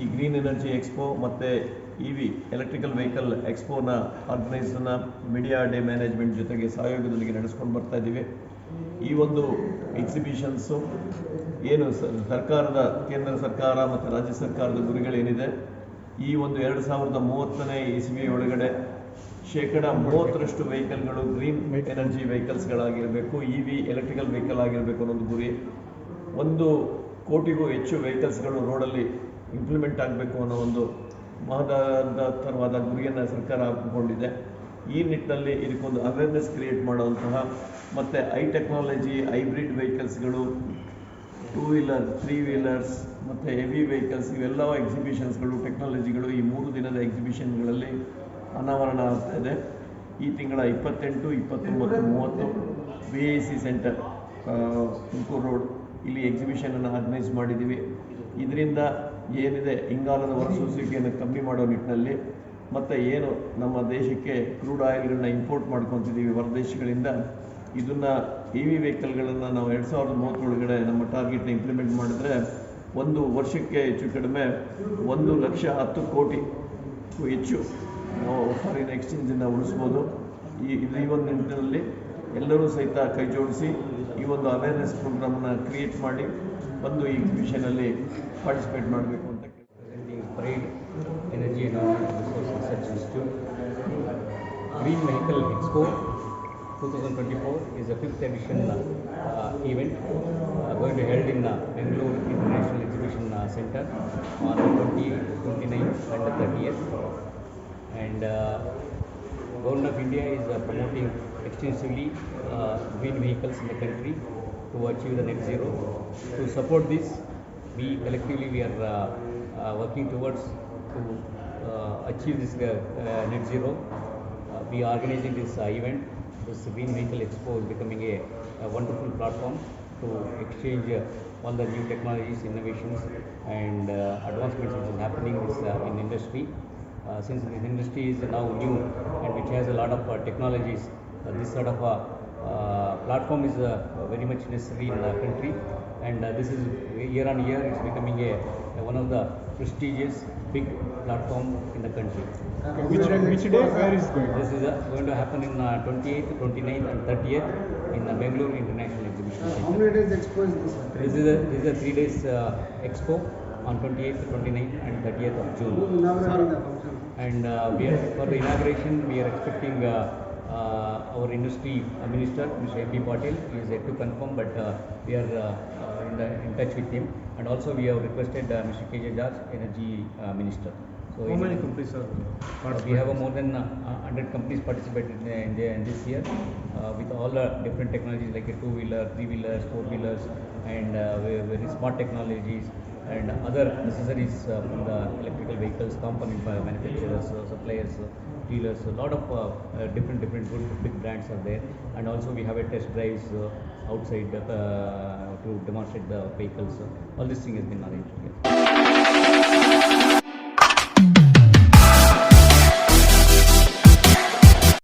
ಈ green energy expo ಮತ್ತು E V electrical vehicle ಎಕ್ಸ್ಪೋನ ಆರ್ಗನೈಸನ್ನ ಮೀಡಿಯಾ ಡೇ ಮ್ಯಾನೇಜ್ಮೆಂಟ್ ಜೊತೆಗೆ ಸಹಯೋಗದೊಂದಿಗೆ ನಡೆಸ್ಕೊಂಡು ಬರ್ತಾ ಇದ್ದೀವಿ. ಈ ಒಂದು ಎಕ್ಸಿಬಿಷನ್ಸು ಏನು ಸರ್ಕಾರದ, ಕೇಂದ್ರ ಸರ್ಕಾರ ಮತ್ತು ರಾಜ್ಯ ಸರ್ಕಾರದ ಗುರಿಗಳೇನಿದೆ, ಈ ಒಂದು ಎರಡು ಸಾವಿರದ ಮೂವತ್ತನೇ ಇಸ್ವಿ ಒಳಗಡೆ ಶೇಕಡ ಮೂವತ್ತರಷ್ಟು ವೆಹಿಕಲ್ಗಳು ಗ್ರೀನ್ ಎನರ್ಜಿ ವೆಹಿಕಲ್ಸ್ಗಳಾಗಿರಬೇಕು ಇ ವಿ ಎಲೆಕ್ಟ್ರಿಕಲ್ ವೆಹಿಕಲ್ ಆಗಿರಬೇಕು ಅನ್ನೋದು ಗುರಿ. ಒಂದು ಕೋಟಿಗೂ ಹೆಚ್ಚು ವೆಹಿಕಲ್ಸ್ಗಳು ರೋಡಲ್ಲಿ ಇಂಪ್ಲಿಮೆಂಟ್ ಆಗಬೇಕು ಅನ್ನೋ ಒಂದು ಮಹದಾದ ಗುರಿಯನ್ನು ಸರ್ಕಾರ ಹಾಕಿಕೊಂಡಿದೆ. ಈ ನಿಟ್ಟಿನಲ್ಲಿ ಇದಕ್ಕೊಂದು ಅವೇರ್ನೆಸ್ ಕ್ರಿಯೇಟ್ ಮಾಡುವಂತಹ ಮತ್ತು ಐ ಟೆಕ್ನಾಲಜಿ ಹೈಬ್ರಿಡ್ ವೆಹಿಕಲ್ಸ್ಗಳು ಟೂ ವೀಲರ್ ತ್ರೀ ವೀಲರ್ಸ್ ಮತ್ತು ಹೆವಿ ವೆಹಿಕಲ್ಸ್ ಇವೆಲ್ಲ ಎಕ್ಸಿಬಿಷನ್ಸ್ಗಳು ಟೆಕ್ನಾಲಜಿಗಳು ಈ ಮೂರು ದಿನದ ಎಕ್ಸಿಬಿಷನ್ಗಳಲ್ಲಿ ಅನಾವರಣ ಆಗ್ತಾ ಇದೆ. ಈ ತಿಂಗಳ ಇಪ್ಪತ್ತೆಂಟು, ಇಪ್ಪತ್ತೊಂಬತ್ತು, ಮೂವತ್ತು B I C centre Tumakuru road ಇಲ್ಲಿ ಎಕ್ಸಿಬಿಷನನ್ನು ಆರ್ಗನೈಸ್ ಮಾಡಿದ್ದೀವಿ ಇದರಿಂದ ಏನಿದೆ, ಇಂಗಾಲದ ಹೊರಸೂಸುವಿಕೆಯನ್ನು ಕಮ್ಮಿ ಮಾಡೋ ನಿಟ್ಟಿನಲ್ಲಿ ಮತ್ತು ಏನು ನಮ್ಮ ದೇಶಕ್ಕೆ ಕ್ರೂಡ್ ಆಯಿಲ್ಗಳನ್ನ ಇಂಪೋರ್ಟ್ ಮಾಡ್ಕೊತಿದ್ದೀವಿ ಹೊರದೇಶಗಳಿಂದ ಇದನ್ನು ಇ ವಿ ವೆಹಿಕಲ್ಗಳನ್ನು ನಾವು ಎರಡು ಸಾವಿರದ ಮೂವತ್ತರೊಳಗಡೆ ನಮ್ಮ ಟಾರ್ಗೆಟ್ನ ಇಂಪ್ಲಿಮೆಂಟ್ ಮಾಡಿದ್ರೆ ಒಂದು ವರ್ಷಕ್ಕೆ ಹೆಚ್ಚು ಕಡಿಮೆ ಒಂದು ಲಕ್ಷ ಹತ್ತು ಕೋಟಿ ಹೆಚ್ಚು ನಾವು ಫಾರಿನ್ ಎಕ್ಸ್ಚೇಂಜನ್ನು ಉಳಿಸ್ಬೋದು. ಈ ಈ ಒಂದು ನಿಟ್ಟಿನಲ್ಲಿ ಎಲ್ಲರೂ ಸಹಿತ ಕೈ ಜೋಡಿಸಿ ಈ ಒಂದು ಅವೇರ್ನೆಸ್ ಪ್ರೋಗ್ರಾಮ್ ಕ್ರಿಯೇಟ್ ಮಾಡಿ ಬಂದು ಈ ಎಕ್ಸಿಬಿಷನ್ ಅಲ್ಲಿ ಪಾರ್ಟಿಸಿಪೇಟ್ ಮಾಡಬೇಕು ಅಂತ ಕೇಳಿದ್ರೆ parade energy green vehicle expo two thousand twenty four is a fifth edition event going to held in Bengaluru international exhibition centre on twenty twenty nine and thirty years and Government of India is uh, promoting extensively uh, green vehicles in the country to achieve the net zero. To support this, we collectively we are uh, uh, working towards to uh, achieve this uh, uh, net zero. Uh, we are organizing this uh, event. This Green Vehicle Expo is becoming a, a wonderful platform to exchange uh, all the new technologies, innovations, and uh, advancements which is happening this, uh, in industry. Uh, since this industry is now new and which has a lot of uh, technologies, uh, this sort of a uh, platform is uh, very much necessary in the country. And uh, this is year on year, it's becoming a, a one of the prestigious big platform in the country. Which, which day, where is going? This is uh, going to happen in uh, 28th, 29th, and 30th in the Bangalore International Exhibition How many days expo is this? This is a this is a three days uh, expo on 28th, 29th, and 30th of June. Inaugurating the function. And uh, we are, for the inauguration, we are expecting uh, uh, our industry minister, Mr. A.P. Patil, he is yet to confirm, but uh, we are in, the, in touch with him. And also we have requested Mr. K.J. George, energy minister. So How many companies are uh, We have more than uh, 100 companies participated in, the- in, this year uh, with all the different technologies like a two-wheeler, three-wheelers, four-wheelers and uh, very smart technologies and other accessories uh, from the electrical vehicles, component ma- manufacturers, uh, suppliers, uh, dealers. A lot of uh, uh, different different good big brands are there and also we have a test drives uh, outside uh, to demonstrate the vehicles. All this thing has been arranged here.